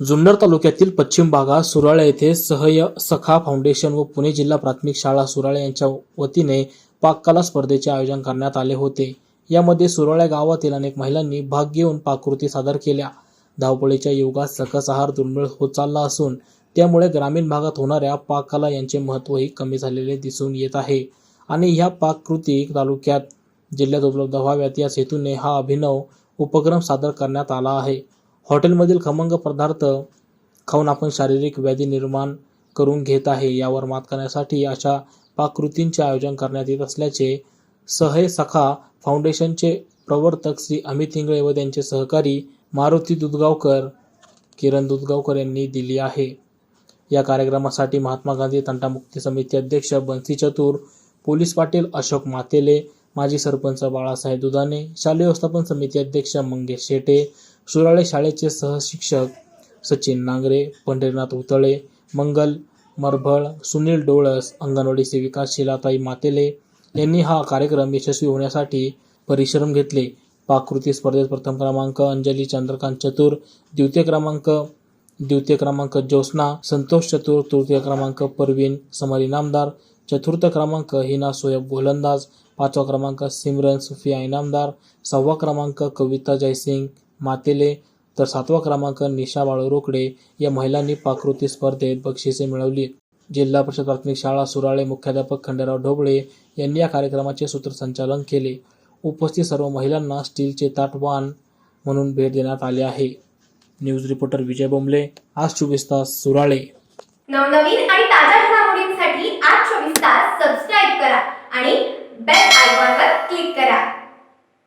जुन्नर तालुक्यातील पश्चिम भागात सुराळे येथे सहय सखा फाउंडेशन व पुणे जिल्हा प्राथमिक शाळा सुराळे यांच्या वतीने पाककला स्पर्धेचे आयोजन करण्यात आले होते. यामध्ये सुराळे गावातील अनेक महिलांनी भाग घेऊन पाककृती सादर केल्या. धावपळीच्या युगात सकस आहार दुर्मिळ होत चालला असून त्यामुळे ग्रामीण भागात होणाऱ्या पाककला यांचे महत्त्वही कमी झालेले दिसून येत आहे. आणि ह्या पाककृती तालुक्यात जिल्ह्यात उपलब्ध व्हाव्यात या हेतूने हा अभिनव उपक्रम सादर करण्यात आला आहे. हॉटेलमधील खमंग पदार्थ खाऊन आपण शारीरिक व्याधी निर्माण करून घेत आहे. यावर मात करण्यासाठी अशा पाककृतींचे आयोजन करण्यात येत असल्याचे सहे सखा फाउंडेशनचे प्रवर्तक श्री अमित इंगळे व त्यांचे सहकारी मारुती दुधगावकर किरण दुधगावकर यांनी दिली आहे. या कार्यक्रमासाठी महात्मा गांधी तंटामुक्ती समिती अध्यक्ष बन्सी चतुर पोलीस पाटील अशोक मातेले माजी सरपंच बाळासाहेब दुधाने शालेय व्यवस्थापन समिती अध्यक्ष मंगेश शेटे सुराळे शाळेचे सहशिक्षक सचिन नांगरे पंढरीनाथ उतळे मंगल मरभळ सुनील डोळस अंगणवाडी सेविका शिलाताई मातेले यांनी हा कार्यक्रम यशस्वी होण्यासाठी परिश्रम घेतले. पाककृती स्पर्धेत प्रथम क्रमांक अंजली चंद्रकांत चतुर द्वितीय क्रमांक द्वितीय क्रमांक ज्योत्स्ना संतोष चतुर तृतीय क्रमांक परवीन समर नामदार चतुर्थ क्रमांक हिना सोयब गोलंदाज पाचवा क्रमांक सिमरन सुफिया इनामदार सहावा क्रमांक कविता जयसिंग मातेले. तर सातवा क्रमांक निशा बाळू रोकडे या महिलांनी पाककृती स्पर्धेत बक्षिसे मिळवली. जिल्हा परिषद प्राथमिक शाळा सुराळे मुख्याध्यापक खंडेराव ढोबळे यांनी या कार्यक्रमाचे सूत्रसंचालन केले. उपस्थित सर्व महिलांना स्टीलचे ताटवान म्हणून भेट देण्यात आले आहे. न्यूज रिपोर्टर विजय बोंबले आज चोवीस तास सुराळे. नवनवीन आणि ताज्या घडामोडींसाठी आज चोवीस तास सबस्क्राईब करा आणि